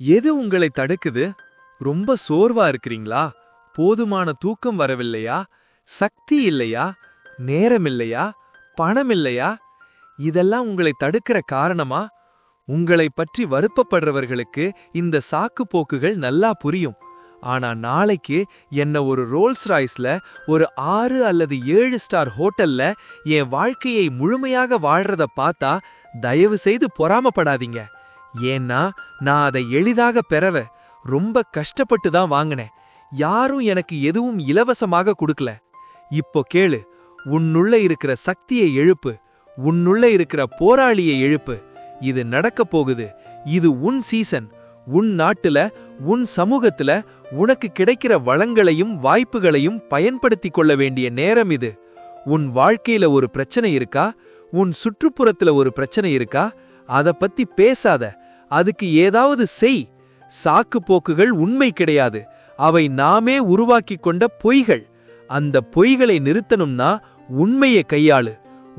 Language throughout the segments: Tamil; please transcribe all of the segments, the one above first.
எது உங்களை தடுக்குது? ரொம்ப சோர்வா இருக்கிறீங்களா? போதுமான தூக்கம் வரவில்லையா? சக்தி இல்லையா? நேரம் இல்லையா? பணம் இல்லையா? இதெல்லாம் உங்களை தடுக்கிற காரணமா? உங்களை பற்றி வருத்தப்படுறவர்களுக்கு இந்த சாக்கு போக்குகள் நல்லா புரியும். ஆனா நாளைக்கு என்ன ஒரு ரோல்ஸ் ராய்ஸ்ல ஒரு ஆறு அல்லது ஏழு ஸ்டார் ஹோட்டல்ல என் வாழ்க்கையை முழுமையாக வாழ்றத பார்த்தா தயவு செய்து பொறாமப்படாதீங்க. ஏன்னா நான் அதை எளிதாக பெறவ ரொம்ப கஷ்டப்பட்டு தான் வாங்கினேன் யாரும் எனக்கு எதுவும் இலவசமாக கொடுக்கல. இப்போ கேளு உன்னுள்ள இருக்கிற சக்தியை எழுப்பு உன்னுள்ள இருக்கிற போராளியை எழுப்பு. இது நடக்கப் போகுது. இது உன் சீசன் உன் நாட்டுல உன் சமூகத்துல உனக்கு கிடைக்கிற வளங்களையும் வாய்ப்புகளையும் பயன்படுத்திக் கொள்ள வேண்டிய நேரம் இது. உன் வாழ்க்கையில ஒரு பிரச்சனை இருக்கா? உன் சுற்றுப்புறத்துல ஒரு பிரச்சனை இருக்கா? அத பத்தி பேசாத. அதுக்கு ஏதாவது செய். சாக்கு போக்குகள் உண்மை கிடையாது. அவை நாமே உருவாக்கி கொண்ட பொய்கள். அந்த பொய்களை நிறுத்தணும்னா உண்மையை கையாளு.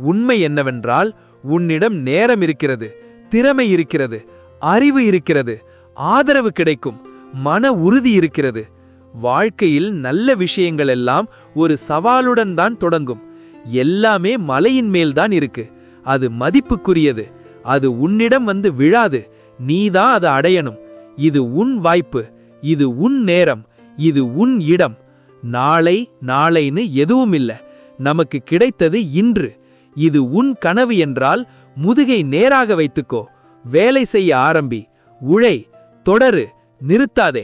உண்மை என்னவென்றால் உன்னிடம் நேரம் இருக்கிறது திறமை இருக்கிறது அறிவு இருக்கிறது ஆதரவு கிடைக்கும் மன உறுதி இருக்கிறது. வாழ்க்கையில் நல்ல விஷயங்கள் எல்லாம் ஒரு சவாலுடன் தான் தொடங்கும். எல்லாமே மலையின் மேல்தான் இருக்கு. அது மதிப்புக்குரியது. அது உன்னிடம் வந்து விழாது. நீதான் அதை அடையணும். இது உன் வாய்ப்பு. இது உன் நேரம். இது உன் இடம். நாளை நாளைன்னு எதுவும் இல்லை நமக்கு கிடைத்தது இன்று. இது உன் கனவு என்றால் முதுகை நேராக வைத்துக்கோ. வேலை செய்ய ஆரம்பி. உழை தொடரு நிறுத்தாதே.